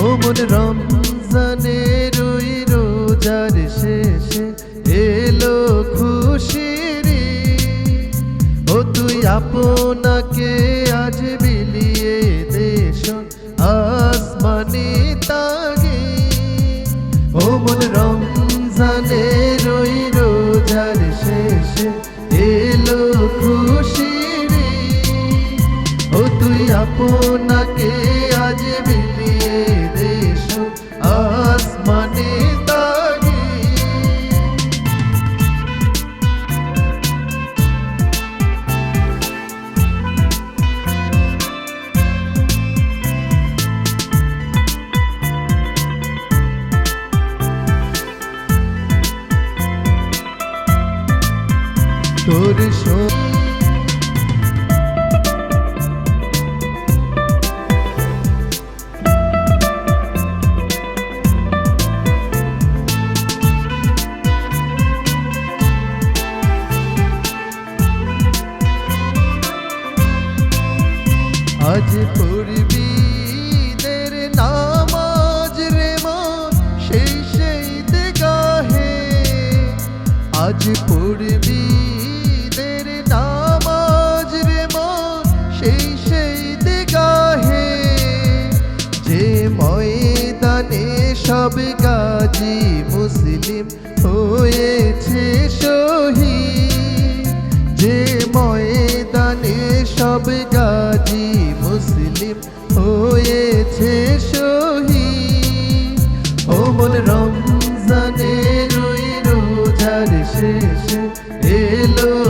মন রমজানের ওই রোজার শেষে এলো খুশির। ও তুই আপনাকে আজ বিলিয়ে দেশ আসমানি তাগি ও মন রমজানের ওই রোজার শেষে এলো খুশির। ও তুই আপনাকে তোর সঙ্গ আজ পড়বি ময়দানে সব গাজী মুসলিম হয়েছে শহীদ। যে ময়দানে সব গাজী মুসলিম হয়েছে শহীদ। ও মন রমজানের ওই রোজার শেষে এলো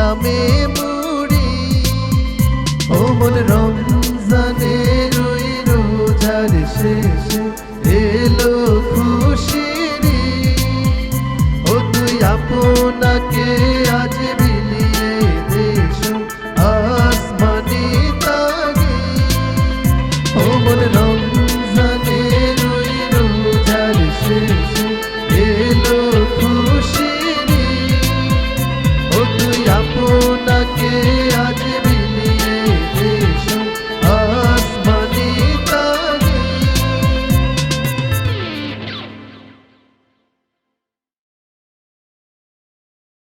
ইসলামে মুড়ি ও মন রমজানে রুই রোজার শেষে এলো খুশি ঈদ। ও তুই আপনাকে